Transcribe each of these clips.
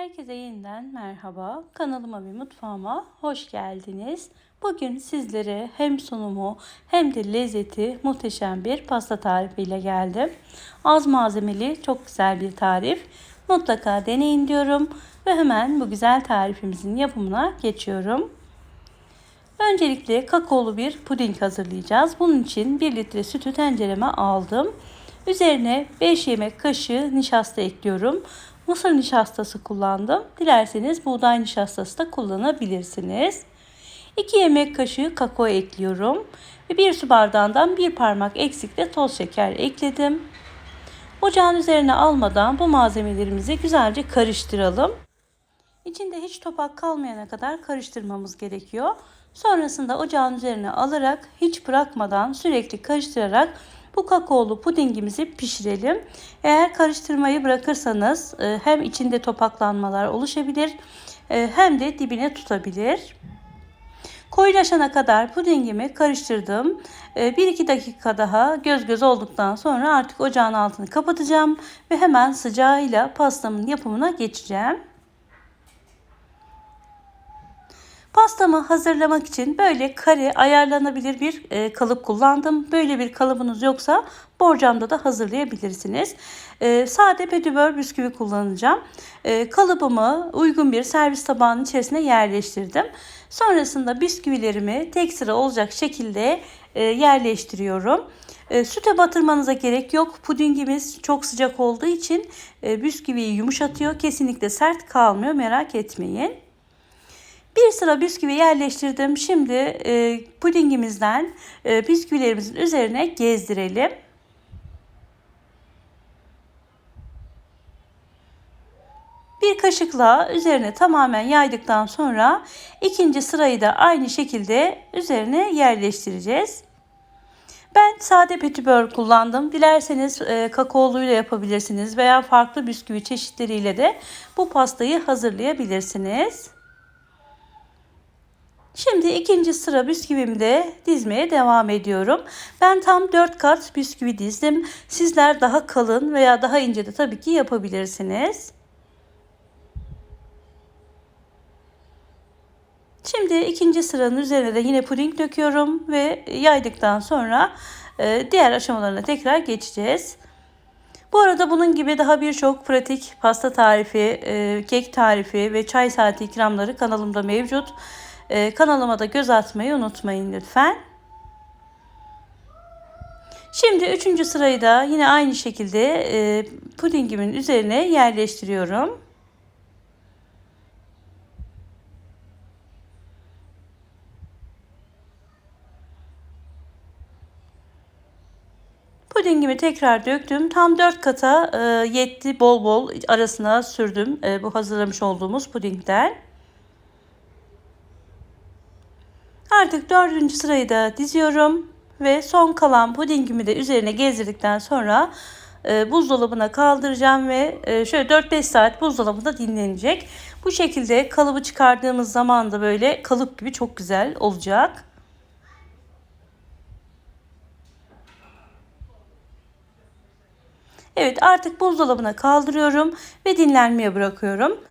Herkese yeniden merhaba. Kanalıma ve mutfağıma hoş geldiniz. Bugün sizlere hem sunumu hem de lezzeti muhteşem bir pasta tarifiyle geldim. Az malzemeli çok güzel bir tarif. Mutlaka deneyin diyorum ve hemen bu güzel tarifimizin yapımına geçiyorum. Öncelikle kakaolu bir puding hazırlayacağız. Bunun için 1 litre sütü tencereme aldım. Üzerine 5 yemek kaşığı nişasta ekliyorum. Mısır nişastası kullandım. Dilerseniz buğday nişastası da kullanabilirsiniz. 2 yemek kaşığı kakao ekliyorum. Ve 1 su bardağından 1 parmak eksikle toz şeker ekledim. Ocağın üzerine almadan bu malzemelerimizi güzelce karıştıralım. İçinde hiç topak kalmayana kadar karıştırmamız gerekiyor. Sonrasında ocağın üzerine alarak hiç bırakmadan sürekli karıştırarak bu kakaolu pudingimizi pişirelim. Eğer karıştırmayı bırakırsanız e, hem içinde topaklanmalar oluşabilir e, hem de dibine tutabilir. Koyulaşana kadar pudingimi karıştırdım. 1-2 e, dakika daha göz göz olduktan sonra artık ocağın altını kapatacağım ve hemen sıcağıyla pastamın yapımına geçeceğim. Pastamı hazırlamak için böyle kare ayarlanabilir bir e, kalıp kullandım. Böyle bir kalıbınız yoksa borcamda da hazırlayabilirsiniz. E, sade petibör bisküvi kullanacağım. E, kalıbımı uygun bir servis tabağının içerisine yerleştirdim. Sonrasında bisküvilerimi tek sıra olacak şekilde e, yerleştiriyorum. E, süte batırmanıza gerek yok. Pudingimiz çok sıcak olduğu için e, bisküviyi yumuşatıyor. Kesinlikle sert kalmıyor merak etmeyin. Bir sıra bisküvi yerleştirdim. Şimdi e, pudingimizden e, bisküvilerimizin üzerine gezdirelim. Bir kaşıkla üzerine tamamen yaydıktan sonra ikinci sırayı da aynı şekilde üzerine yerleştireceğiz. Ben sade petibör kullandım. Dilerseniz e, kakaoluyla yapabilirsiniz veya farklı bisküvi çeşitleriyle de bu pastayı hazırlayabilirsiniz. Şimdi ikinci sıra bisküvimi de dizmeye devam ediyorum. Ben tam 4 kat bisküvi dizdim. Sizler daha kalın veya daha ince de tabii ki yapabilirsiniz. Şimdi ikinci sıranın üzerine de yine puding döküyorum ve yaydıktan sonra e, diğer aşamalarına tekrar geçeceğiz. Bu arada bunun gibi daha birçok pratik pasta tarifi, e, kek tarifi ve çay saati ikramları kanalımda mevcut. Ee, kanalıma da göz atmayı unutmayın lütfen. Şimdi üçüncü sırayı da yine aynı şekilde e, pudingimin üzerine yerleştiriyorum. Pudingimi tekrar döktüm. Tam 4 kata e, yetti bol bol arasına sürdüm e, bu hazırlamış olduğumuz pudingden. Artık dördüncü sırayı da diziyorum ve son kalan pudingimi de üzerine gezdirdikten sonra e, buzdolabına kaldıracağım ve e, şöyle 4-5 saat buzdolabında dinlenecek. Bu şekilde kalıbı çıkardığımız zaman da böyle kalıp gibi çok güzel olacak. Evet artık buzdolabına kaldırıyorum ve dinlenmeye bırakıyorum.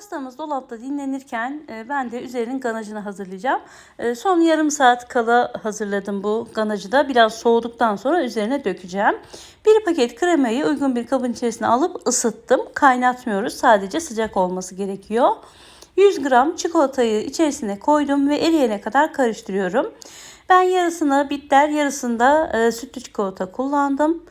Pastamız dolapta dinlenirken e, ben de üzerinin ganajını hazırlayacağım. E, son yarım saat kala hazırladım bu ganajı da. Biraz soğuduktan sonra üzerine dökeceğim. Bir paket kremayı uygun bir kabın içerisine alıp ısıttım. Kaynatmıyoruz. Sadece sıcak olması gerekiyor. 100 gram çikolatayı içerisine koydum ve eriyene kadar karıştırıyorum. Ben yarısını bitter yarısında e, sütlü çikolata kullandım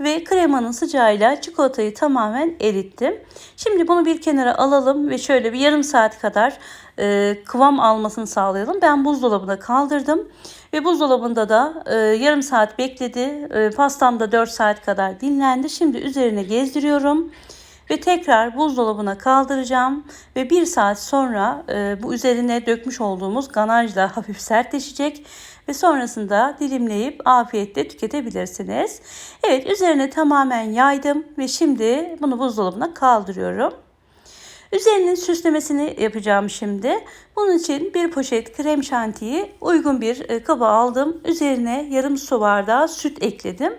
ve kremanın sıcağıyla çikolatayı tamamen erittim. Şimdi bunu bir kenara alalım ve şöyle bir yarım saat kadar e, kıvam almasını sağlayalım. Ben buzdolabına kaldırdım ve buzdolabında da e, yarım saat bekledi. E, pastam da 4 saat kadar dinlendi. Şimdi üzerine gezdiriyorum ve tekrar buzdolabına kaldıracağım ve bir saat sonra e, bu üzerine dökmüş olduğumuz ganajla hafif sertleşecek ve sonrasında dilimleyip afiyetle tüketebilirsiniz. Evet üzerine tamamen yaydım ve şimdi bunu buzdolabına kaldırıyorum. Üzerinin süslemesini yapacağım şimdi. Bunun için bir poşet krem şantiyi uygun bir e, kaba aldım. Üzerine yarım su bardağı süt ekledim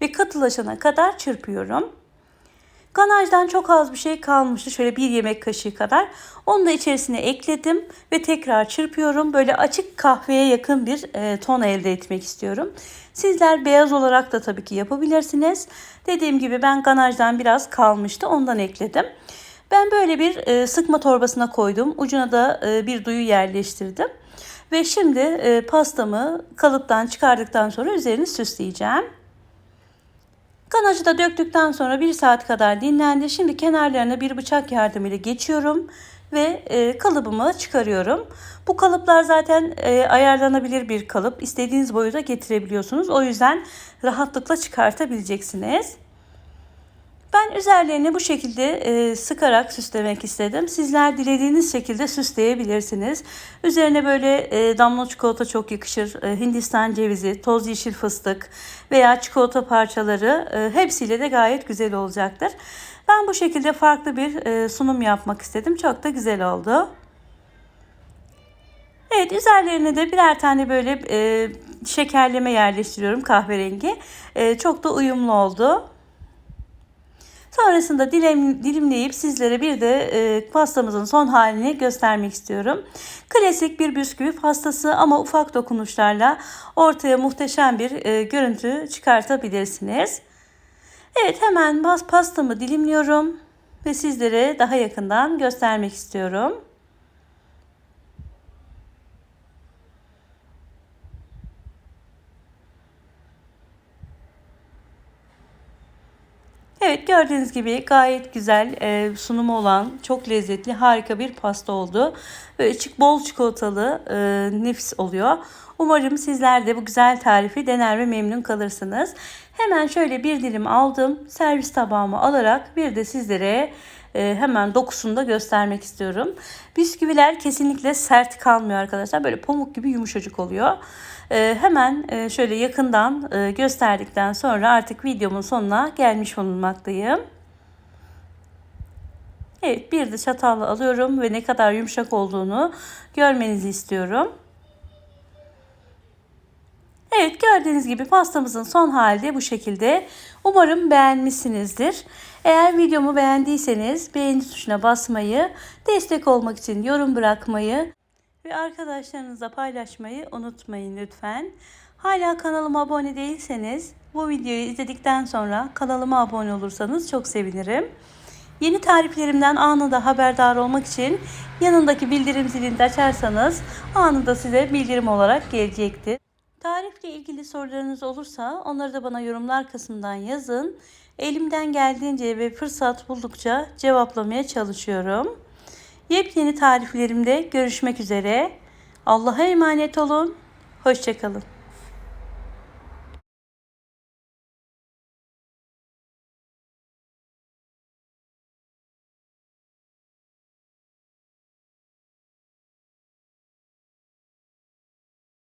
ve katılaşana kadar çırpıyorum. Ganajdan çok az bir şey kalmıştı. Şöyle bir yemek kaşığı kadar. Onu da içerisine ekledim ve tekrar çırpıyorum. Böyle açık kahveye yakın bir e, ton elde etmek istiyorum. Sizler beyaz olarak da tabii ki yapabilirsiniz. Dediğim gibi ben ganajdan biraz kalmıştı. Ondan ekledim. Ben böyle bir e, sıkma torbasına koydum. Ucuna da e, bir duyu yerleştirdim. Ve şimdi pastamı kalıptan çıkardıktan sonra üzerini süsleyeceğim. Ganajı da döktükten sonra bir saat kadar dinlendi. Şimdi kenarlarına bir bıçak yardımıyla geçiyorum ve e, kalıbımı çıkarıyorum. Bu kalıplar zaten e, ayarlanabilir bir kalıp. İstediğiniz boyuta getirebiliyorsunuz. O yüzden rahatlıkla çıkartabileceksiniz. Ben üzerlerini bu şekilde e, sıkarak süslemek istedim. Sizler dilediğiniz şekilde süsleyebilirsiniz. Üzerine böyle e, damla çikolata çok yakışır. E, Hindistan cevizi, toz yeşil fıstık veya çikolata parçaları e, hepsiyle de gayet güzel olacaktır. Ben bu şekilde farklı bir e, sunum yapmak istedim. Çok da güzel oldu. Evet üzerlerine de birer tane böyle e, şekerleme yerleştiriyorum kahverengi. E, çok da uyumlu oldu. Sonrasında dilim, dilimleyip sizlere bir de e, pastamızın son halini göstermek istiyorum. Klasik bir bisküvi pastası ama ufak dokunuşlarla ortaya muhteşem bir e, görüntü çıkartabilirsiniz. Evet hemen pastamı dilimliyorum ve sizlere daha yakından göstermek istiyorum. Evet gördüğünüz gibi gayet güzel e, sunumu olan çok lezzetli harika bir pasta oldu. Böyle çık bol çikolatalı e, nefis oluyor. Umarım sizler de bu güzel tarifi dener ve memnun kalırsınız. Hemen şöyle bir dilim aldım. Servis tabağıma alarak bir de sizlere hemen dokusunu da göstermek istiyorum. Bisküviler kesinlikle sert kalmıyor arkadaşlar. Böyle pamuk gibi yumuşacık oluyor. E, hemen e, şöyle yakından e, gösterdikten sonra artık videomun sonuna gelmiş bulunmaktayım. Evet bir de çatalla alıyorum ve ne kadar yumuşak olduğunu görmenizi istiyorum. Evet gördüğünüz gibi pastamızın son hali bu şekilde. Umarım beğenmişsinizdir. Eğer videomu beğendiyseniz beğeni tuşuna basmayı, destek olmak için yorum bırakmayı ve arkadaşlarınızla paylaşmayı unutmayın lütfen. Hala kanalıma abone değilseniz bu videoyu izledikten sonra kanalıma abone olursanız çok sevinirim. Yeni tariflerimden anında haberdar olmak için yanındaki bildirim zilini açarsanız anında size bildirim olarak gelecektir. Tarifle ilgili sorularınız olursa onları da bana yorumlar kısmından yazın. Elimden geldiğince ve fırsat buldukça cevaplamaya çalışıyorum. Yepyeni tariflerimde görüşmek üzere. Allah'a emanet olun. Hoşçakalın.